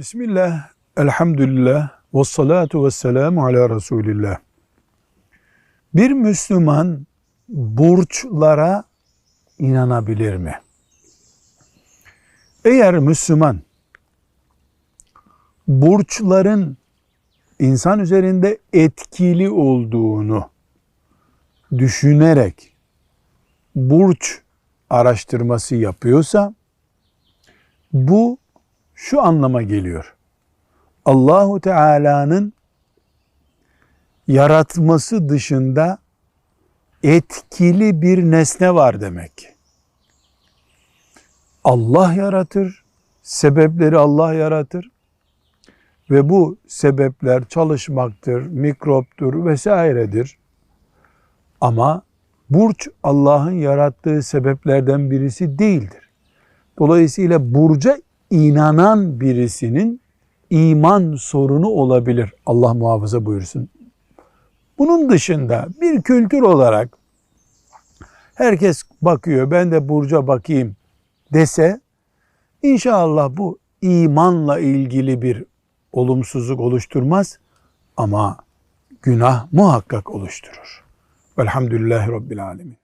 Bismillah, elhamdülillah, ve salatu ve selamu ala Resulillah. Bir Müslüman burçlara inanabilir mi? Eğer Müslüman burçların insan üzerinde etkili olduğunu düşünerek burç araştırması yapıyorsa bu şu anlama geliyor. Allahu Teala'nın yaratması dışında etkili bir nesne var demek. Allah yaratır, sebepleri Allah yaratır ve bu sebepler çalışmaktır, mikroptur vesairedir. Ama burç Allah'ın yarattığı sebeplerden birisi değildir. Dolayısıyla burca inanan birisinin iman sorunu olabilir. Allah muhafaza buyursun. Bunun dışında bir kültür olarak herkes bakıyor ben de burca bakayım dese inşallah bu imanla ilgili bir olumsuzluk oluşturmaz ama günah muhakkak oluşturur. Velhamdülillahi Rabbil Alemin.